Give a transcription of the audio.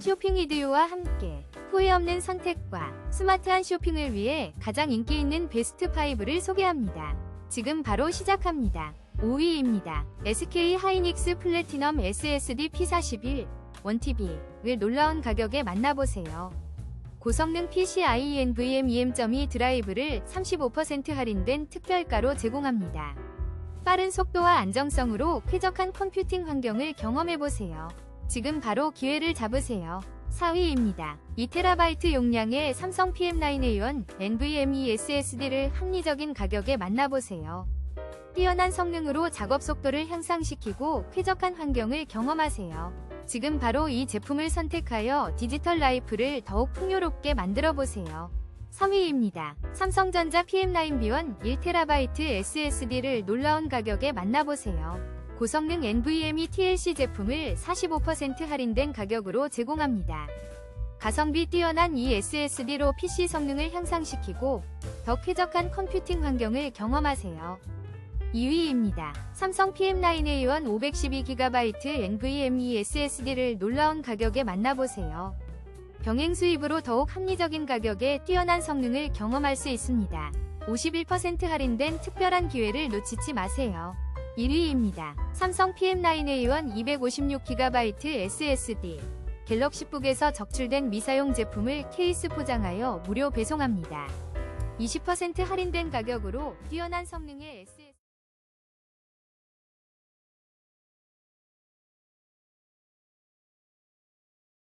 쇼핑 이디오와 함께 후회 없는 선택과 스마트한 쇼핑을 위해 가장 인기 있는 베스트 5를 소개합니다. 지금 바로 시작합니다. 5위입니다. SK 하이닉스 플래티넘 SSD P41 1TB를 놀라운 가격에 만나보세요. 고성능 PCIe NVMe 드라이브를 35% 할인된 특별가로 제공합니다. 빠른 속도와 안정성으로 쾌적한 컴퓨팅 환경을 경험해보세요. 지금 바로 기회를 잡으세요. 4위입니다. 2TB 용량의 삼성 PM9A1 NVMe SSD를 합리적인 가격에 만나보세요. 뛰어난 성능으로 작업 속도를 향상시키고 쾌적한 환경을 경험하세요. 지금 바로 이 제품을 선택하여 디지털 라이프를 더욱 풍요롭게 만들어 보세요. 3위입니다. 삼성전자 PM9B1 1TB SSD를 놀라운 가격에 만나보세요. 고성능 NVMe TLC 제품을 45% 할인된 가격으로 제공합니다. 가성비 뛰어난 이 SSD로 PC 성능을 향상시키고 더 쾌적한 컴퓨팅 환경을 경험하세요. 2위입니다. 삼성 PM9A1 512GB NVMe SSD를 놀라운 가격에 만나보세요. 병행 수입으로 더욱 합리적인 가격에 뛰어난 성능을 경험할 수 있습니다. 51% 할인된 특별한 기회를 놓치지 마세요. 1위입니다. 삼성 PM9A1 256GB SSD 갤럭시북에서 적출된 미사용 제품을 케이스 포장하여 무료 배송합니다. 20% 할인된 가격으로 뛰어난 성능의 SSD